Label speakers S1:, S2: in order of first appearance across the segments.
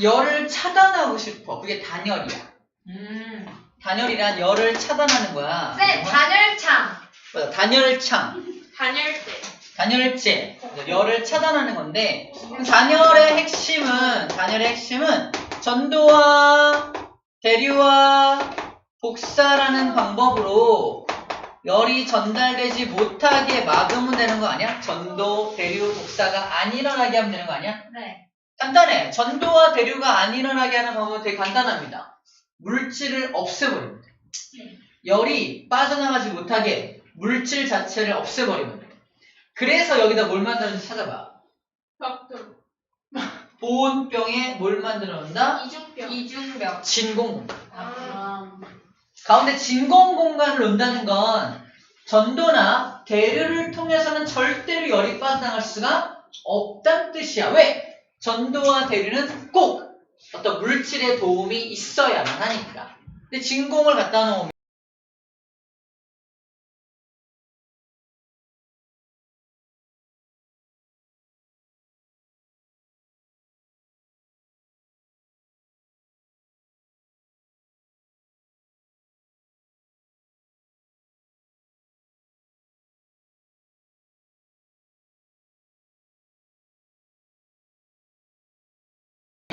S1: 열을 차단하고 싶어. 그게 단열이야.
S2: 음.
S1: 단열이란 열을 차단하는 거야.
S2: 쌤, 단열창.
S1: 맞아, 단열창,
S2: 단열대.
S1: 단열재, 열을 차단하는 건데 단열의 핵심은 단열의 핵심은 전도와 대류와 복사라는 방법으로 열이 전달되지 못하게 막으면 되는 거 아니야? 전도, 대류, 복사가 안 일어나게 하면 되는 거 아니야?
S2: 네.
S1: 간단해. 전도와 대류가 안 일어나게 하는 방법은 되게 간단합니다. 물질을 없애버립니다. 열이 빠져나가지 못하게 물질 자체를 없애버리면 돼. 그래서 여기다 뭘 만드는지 찾아봐.
S2: 벽돌.
S1: 보온병에 뭘 만들어 놓는다?
S2: 이중벽. 이중벽.
S1: 진공.
S2: 아.
S1: 가운데 진공 공간을 놓는다는 건 전도나 대류를 통해서는 절대로 열이 빠져나갈 수가 없다는 뜻이야. 왜? 전도와 대류는 꼭 어떤 물질의 도움이 있어야만 하니까. 근데 진공을 갖다 놓으면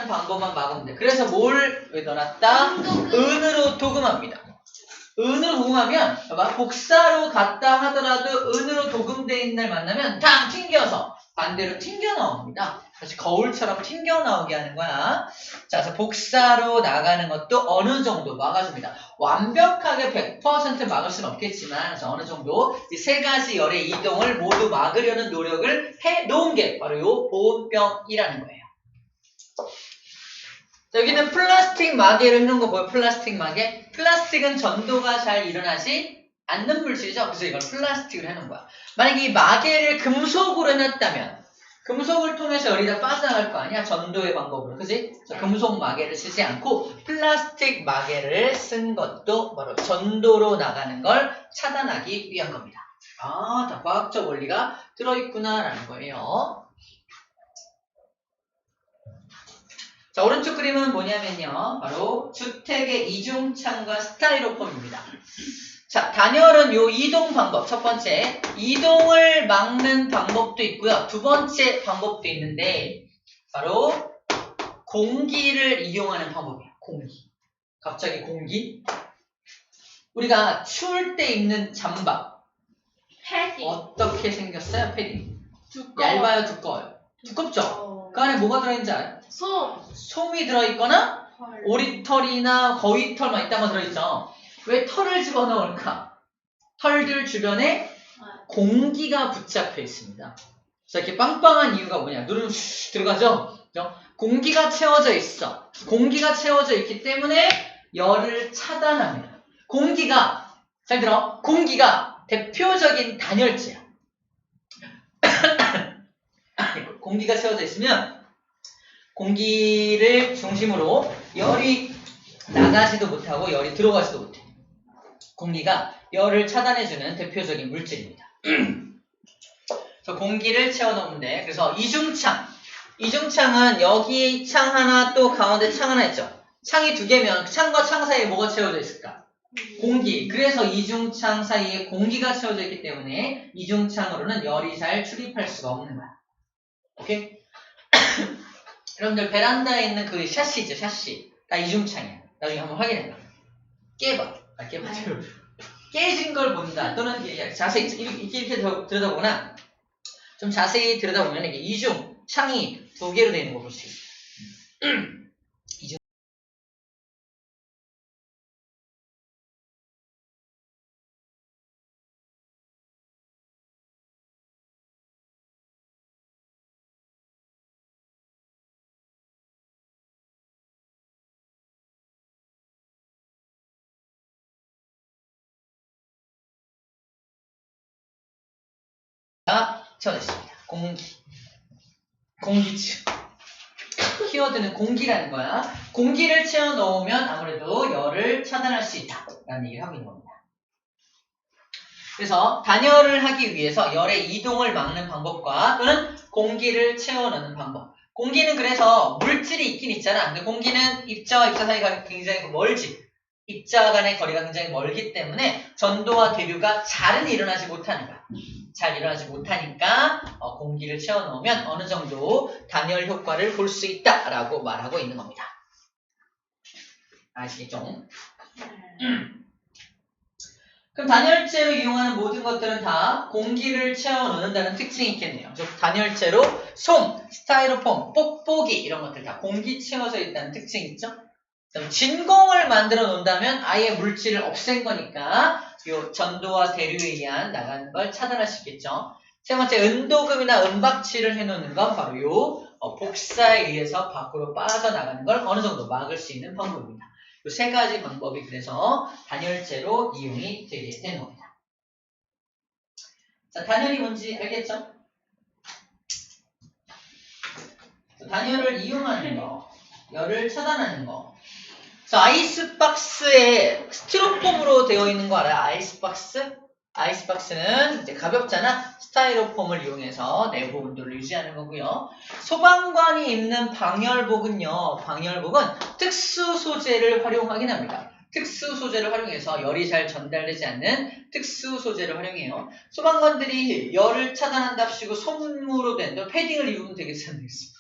S1: 방법만 막으면 돼. 그래서 뭘왜 넣어놨다? 은으로 도금합니다. 은으로 도금하면 봐봐 복사로 갔다 하더라도 은으로 도금되어 있는 날 만나면 탕 튕겨서 반대로 튕겨 나옵니다. 다시 거울처럼 튕겨 나오게 하는 거야. 자, 그래서 복사로 나가는 것도 어느 정도 막아줍니다. 완벽하게 100% 막을 수는 없겠지만 그래서 어느 정도 이 세 가지 열의 이동을 모두 막으려는 노력을 해 놓은 게 바로 요 보온병이라는 거예요. 자, 여기는 플라스틱 마개를 해놓은 거 보여? 플라스틱 마개? 플라스틱은 전도가 잘 일어나지 않는 물질이죠. 그래서 이걸 플라스틱으로 해놓은 거야. 만약에 이 마개를 금속으로 해놨다면 금속을 통해서 열이 다 빠져나갈 거 아니야? 전도의 방법으로. 그지? 금속 마개를 쓰지 않고 플라스틱 마개를 쓴 것도 바로 전도로 나가는 걸 차단하기 위한 겁니다. 아, 다 과학적 원리가 들어있구나라는 거예요. 자, 오른쪽 그림은 뭐냐면요. 바로 주택의 이중창과 스타이로폼입니다. 자, 단열은 요 이동 방법. 첫 번째, 이동을 막는 방법도 있고요. 두 번째 방법도 있는데, 바로 공기를 이용하는 방법이에요. 공기. 갑자기 공기? 우리가 추울 때 입는 잠바.
S2: 패디.
S1: 어떻게 생겼어요, 패딩?
S2: 두꺼워.
S1: 얇아요, 두꺼워요? 두껍죠? 그 안에 뭐가 들어있는지 알아요?
S2: 솜.
S1: 솜이 들어있거나
S2: 헐.
S1: 오리털이나 거위털만 있다가 들어있죠. 왜 털을 집어넣을까? 털들 주변에 공기가 붙잡혀 있습니다. 그래서 이렇게 빵빵한 이유가 뭐냐? 누르면 슉 들어가죠? 그죠? 공기가 채워져 있어. 공기가 채워져 있기 때문에 열을 차단합니다. 공기가, 잘 들어. 공기가 대표적인 단열재야. 공기가 채워져 있으면 공기를 중심으로 열이 나가지도 못하고 열이 들어가지도 못해. 공기가 열을 차단해주는 대표적인 물질입니다. 공기를 채워넣으면 돼. 그래서 이중창. 이중창은 여기 창 하나 또 가운데 창 하나 있죠. 창이 두 개면 창과 창 사이에 뭐가 채워져 있을까? 공기. 그래서 이중창 사이에 공기가 채워져 있기 때문에 이중창으로는 열이 잘 출입할 수가 없는 거야. 오케이? 여러분들 베란다에 있는 그 샤시 있죠, 샤시. 다 이중창이야. 나중에 한번 확인해봐. 깨봐. 아, 깨봐. 깨진 걸 본다. 또는 자세히 이렇게, 이렇게, 들여다보거나 좀 자세히 들여다보면 이게 이중 창이 두 개로 되어 있는 거 볼 수 있어. 채워졌습니다. 공기. 공기층. 키워드는 공기라는 거야. 공기를 채워 넣으면 아무래도 열을 차단할 수 있다 라는 얘기를 하고 있는 겁니다. 그래서 단열을 하기 위해서 열의 이동을 막는 방법과 또는 공기를 채워 넣는 방법. 공기는 그래서 물질이 있긴 있잖아. 근데 공기는 입자와 입자 사이가 굉장히 멀지. 입자 간의 거리가 굉장히 멀기 때문에 전도와 대류가 잘은 일어나지 못하는 거야. 잘 일어나지 못하니까 어, 공기를 채워넣으면 어느 정도 단열 효과를 볼 수 있다라고 말하고 있는 겁니다. 아시겠죠? 그럼 단열재로 이용하는 모든 것들은 다 공기를 채워 넣는다는 특징이 있겠네요. 즉 단열재로 솜, 스타이로폼, 뽁뽁이 이런 것들 다 공기 채워져 있다는 특징이 있죠. 진공을 만들어 놓는다면 아예 물질을 없앤 거니까 요 전도와 대류에 의한 나가는 걸 차단할 수 있겠죠. 세 번째 은도금이나 은박치를 해놓는 건 바로 요 어, 복사에 의해서 밖으로 빠져나가는 걸 어느 정도 막을 수 있는 방법입니다. 이세 가지 방법이 그래서 단열재로 이용이 되게 되는 겁니다. 자, 단열이 뭔지 알겠죠? 자, 단열을 이용하는 거, 열을 차단하는 거. 자, 아이스박스에 스티로폼으로 되어 있는 거 알아요? 아이스박스? 아이스박스는 이제 가볍잖아. 스타이로폼을 이용해서 내부 온도를 유지하는 거고요. 소방관이 입는 방열복은요. 방열복은 특수 소재를 활용하긴 합니다. 특수 소재를 활용해서 열이 잘 전달되지 않는 특수 소재를 활용해요. 소방관들이 열을 차단한답시고 솜으로 된 패딩을 입으면 되겠지 않겠어?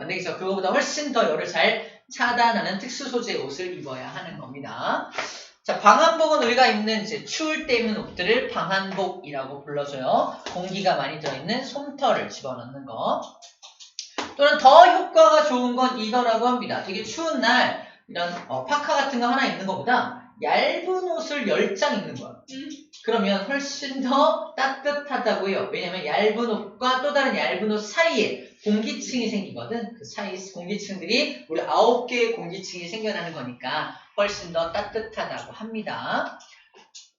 S1: 안 되겠어. 그거보다 훨씬 더 열을 잘 차단하는 특수 소재의 옷을 입어야 하는 겁니다. 자, 방한복은 우리가 입는 이제 추울 때 입는 옷들을 방한복이라고 불러줘요. 공기가 많이 들어있는 솜털을 집어넣는 거. 또는 더 효과가 좋은 건 이거라고 합니다. 되게 추운 날 이런 어, 파카 같은 거 하나 입는 것보다 얇은 옷을 10장 입는 거야. 그러면 훨씬 더 따뜻하다고요. 왜냐면 얇은 옷과 또 다른 얇은 옷 사이에 공기층이 생기거든. 그 사이 공기층들이 우리 아홉 개의 공기층이 생겨나는 거니까 훨씬 더 따뜻하다고 합니다.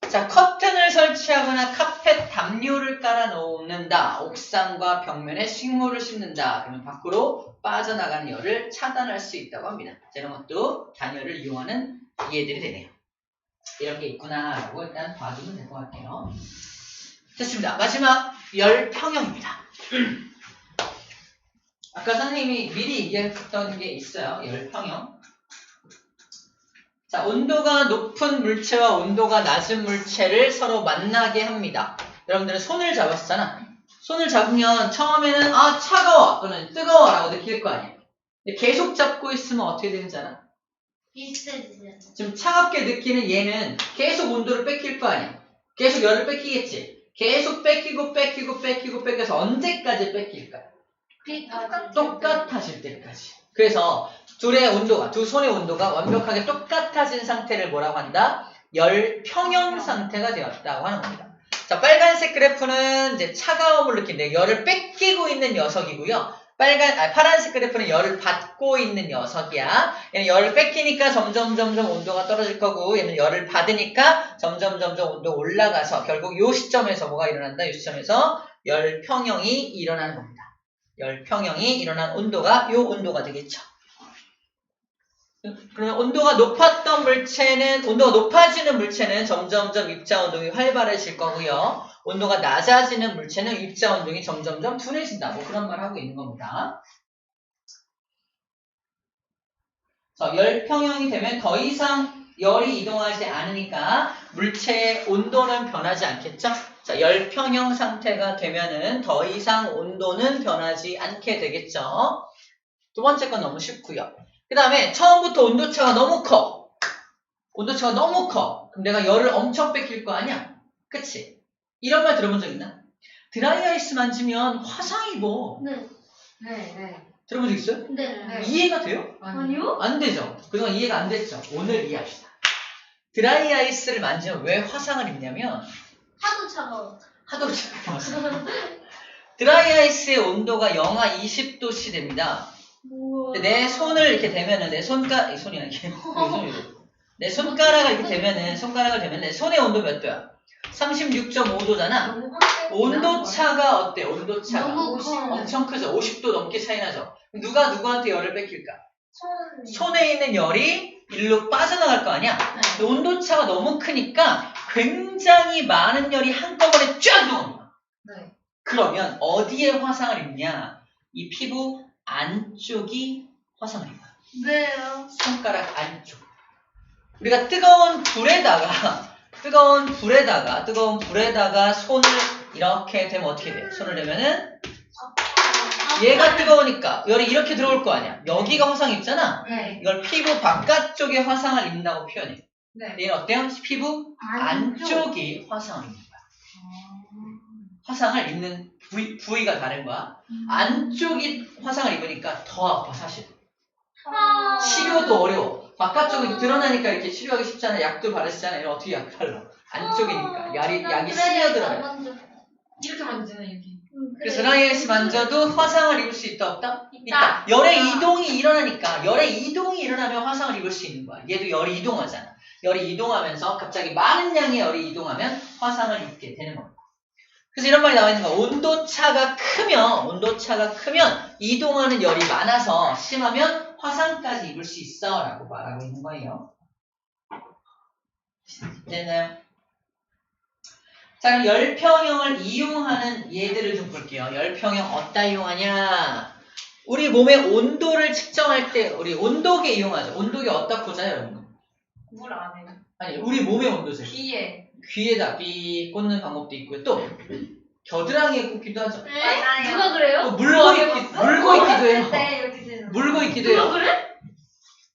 S1: 자, 커튼을 설치하거나 카펫 담요를 깔아 놓는다. 옥상과 벽면에 식물을 심는다. 그러면 밖으로 빠져나가는 열을 차단할 수 있다고 합니다. 자, 이런 것도 단열을 이용하는 이해들이 되네요. 이런 게 있구나 라고 일단 봐주면 될 것 같아요. 됐습니다. 마지막 열 평형입니다. 아까 선생님이 미리 얘기했던 게 있어요. 열 평형. 자, 온도가 높은 물체와 온도가 낮은 물체를 서로 만나게 합니다. 여러분들은 손을 잡았잖아. 손을 잡으면 처음에는 아 차가워 또는 뜨거워 라고 느낄 거 아니에요. 계속 잡고 있으면 어떻게 되는지 알아?
S2: 비슷해지잖아.
S1: 지금 차갑게 느끼는 얘는 계속 온도를 뺏길 거 아니야. 계속 열을 뺏기겠지. 계속 뺏기고 뺏기고 뺏기고 뺏겨서 언제까지 뺏길까? 똑같아질 때까지. 그래서 둘의 온도가, 두 손의 온도가 완벽하게 똑같아진 상태를 뭐라고 한다? 열 평형 상태가 되었다고 하는 겁니다. 자, 빨간색 그래프는 이제 차가움을 느낀데 열을 뺏기고 있는 녀석이고요. 빨간, 아, 파란색 그래프는 열을 받고 있는 녀석이야. 얘는 열을 뺏기니까 점점 점점 온도가 떨어질 거고 얘는 열을 받으니까 점점 점점 온도가 올라가서 결국 요 시점에서 뭐가 일어난다? 요 시점에서 열 평형이 일어나는 겁니다. 열 평형이 일어난 온도가 요 온도가 되겠죠. 그러면 온도가 높았던 물체는 온도가 높아지는 물체는 점점점 입자 운동이 활발해질 거고요. 온도가 낮아지는 물체는 입자 운동이 점점점 둔해진다. 뭐 그런 말 하고 있는 겁니다. 자, 열 평형이 되면 더 이상 열이 이동하지 않으니까 물체의 온도는 변하지 않겠죠? 자, 열 평형 상태가 되면은 더 이상 온도는 변하지 않게 되겠죠? 두 번째 건 너무 쉽고요. 그 다음에 처음부터 온도차가 너무 커. 온도차가 너무 커. 그럼 내가 열을 엄청 뺏길 거 아니야? 그치? 이런 말 들어본 적 있나? 드라이 아이스 만지면 화상 입어.
S2: 네.
S3: 네, 네.
S1: 들어본 적 있어요?
S2: 네.
S3: 네.
S1: 이해가 돼요?
S2: 아니요?
S1: 안 되죠. 그동안 이해가 안 됐죠. 오늘 이해합시다. 드라이 아이스를 만지면 왜 화상을 입냐면
S2: 하도 차가워.
S1: 하도 차가워서 드라이 아이스의 온도가 영하 20도씨 됩니다.
S2: 우와.
S1: 내 손을 이렇게 대면은 내 손가 이 손이 아니게 내 손가락을 이렇게 대면은 손가락을 대면 내 손의 온도 몇 도야? 36.5도잖아.
S3: 너무 확
S1: 온도 차가 어때? 온도 차가
S2: 너무 커.
S1: 엄청 크죠. 50도 넘게 차이 나죠. 누가 누구한테 열을 뺏길까?
S2: 손.
S1: 손에 있는 열이 일로 빠져나갈 거 아니야? 근데 온도 차가 너무 크니까 굉장히 많은 열이 한꺼번에 쫙 들어옵니다.
S3: 네.
S1: 그러면 어디에 화상을 입냐? 이 피부 안쪽이 화상을 입어요.
S2: 왜요?
S1: 손가락 안쪽. 우리가 뜨거운 불에다가 뜨거운 불에다가 뜨거운 불에다가 손을 이렇게 대면 어떻게 돼요? 손을 대면은 얘가 뜨거우니까 열이 이렇게 들어올 거 아니야. 여기가 화상 입잖아.
S3: 네.
S1: 이걸 피부 바깥쪽에 화상을 입는다고 표현해.
S3: 네.
S1: 얘는 어때요? 피부 안쪽 이 화상을 입는 거야. 화상을 입는 부위, 부위가 다른 거야. 안쪽이 화상을 입으니까 더 아파 사실.
S2: 아.
S1: 치료도 어려워. 바깥쪽이 드러나니까 이렇게 치료하기 쉽잖아. 약도 바르시잖아. 이런 어떻게 약 발라? 안쪽이니까 약이, 약이 스며들어요.
S3: 이렇게 만지는 여기.
S1: 그래서 라이에스 만져도 화상을 입을 수 있다 없다?
S2: 있다.
S1: 열의 이동이 일어나니까 열의 이동이 일어나면 화상을 입을 수 있는 거야. 얘도 열이 이동하잖아. 열이 이동하면서 갑자기 많은 양의 열이 이동하면 화상을 입게 되는 겁니다. 그래서 이런 말이 나와 있는 거야. 온도차가 크면 온도차가 크면 이동하는 열이 많아서 심하면 화상까지 입을 수 있어 라고 말하고 있는 거예요. 되나요? 자, 그럼 열평형을 이용하는 예들을 좀 볼게요. 열평형 어디다 이용하냐? 우리 몸의 온도를 측정할 때 우리 온도계 이용하죠. 온도계 어디다 꽂아요, 여러분?
S3: 물 안에.
S1: 아니, 우리 몸의 온도죠.
S3: 귀에.
S1: 귀에다 삐 꽂는 방법도 있고요. 또 겨드랑이에 꽂기도 하죠.
S2: 네?
S3: 맞아요.
S2: 누가 그래요?
S1: 또 물고 있기, 물고 있기도 해요. 물고 있기도 해요.
S2: 그래?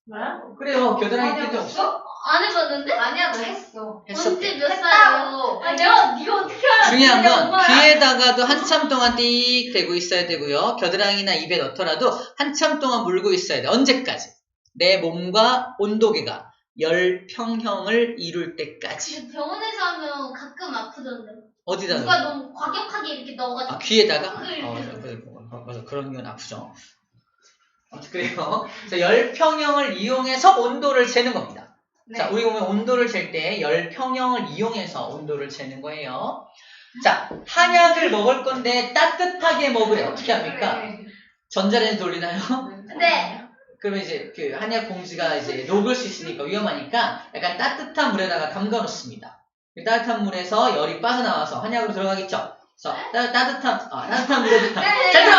S3: 뭐야?
S1: 그래요. 겨드랑이
S3: 아니,
S1: 낄데 없어?
S2: 안 해봤는데?
S3: 아니야, 너 했어.
S2: 언제 몇 살이요? 아, 내가 네가 어떻게 알아?
S1: 중요한
S2: 내가
S1: 건
S2: 엄마야.
S1: 귀에다가도 한참 동안 띡 대고 있어야 되고요. 겨드랑이나 입에 넣더라도 한참 동안 물고 있어야 돼. 언제까지? 내 몸과 온도계가 열 평형을 이룰 때까지.
S2: 지금 병원에서 하면 가끔 아프던데.
S1: 어디다
S2: 누가
S1: 넣어?
S2: 너무 과격하게 이렇게 넣어가지고.
S1: 아, 귀에다가? 어, 맞아, 맞아, 맞아. 그런 건 아프죠. 그래요. 그래서 열평형을 이용해서 온도를 재는 겁니다.
S3: 네.
S1: 자, 우리 몸의 온도를 잴 때 열평형을 이용해서 온도를 재는 거예요. 자, 한약을 먹을 건데 따뜻하게 먹으래. 어떻게 합니까?
S3: 네.
S1: 전자레인지 돌리나요?
S2: 네.
S1: 그러면 이제 그 한약 봉지가 이제 녹을 수 있으니까 위험하니까 약간 따뜻한 물에다가 담가 놓습니다. 그 따뜻한 물에서 열이 빠져나와서 한약으로 들어가겠죠? 그래서 따, 따뜻한, 아, 따뜻한 물에다가.
S2: 네.
S1: 잘 들어!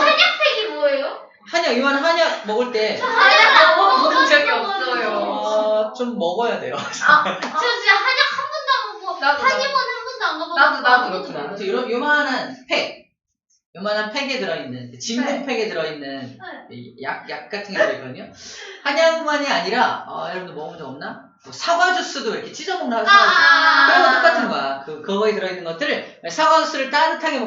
S2: 한약팩이 뭐예요?
S1: 한약, 이만 한약 먹을 때,
S2: 한약
S3: 먹어본 적이 없어요.
S1: 어, 좀 먹어야 돼요.
S2: 저 진짜 한약 한 번도 안 먹고
S3: 나도,
S2: 한의원 한 번도 안 가보고
S3: 나도, 나도 그렇구나.
S1: 그래서 이런 요만한 팩, 요만한 팩에 들어있는, 진공 팩에 들어있는 이 약, 약 같은 게 들어있거든요. 한약만이 아니라, 어, 여러분들 먹어본 적 없나? 뭐 사과 주스도 이렇게 찢어 먹는 사과 주스.
S2: 아,
S1: 그런 거 똑같은 거야. 그, 그거에 들어있는 것들을, 사과 주스를 따뜻하게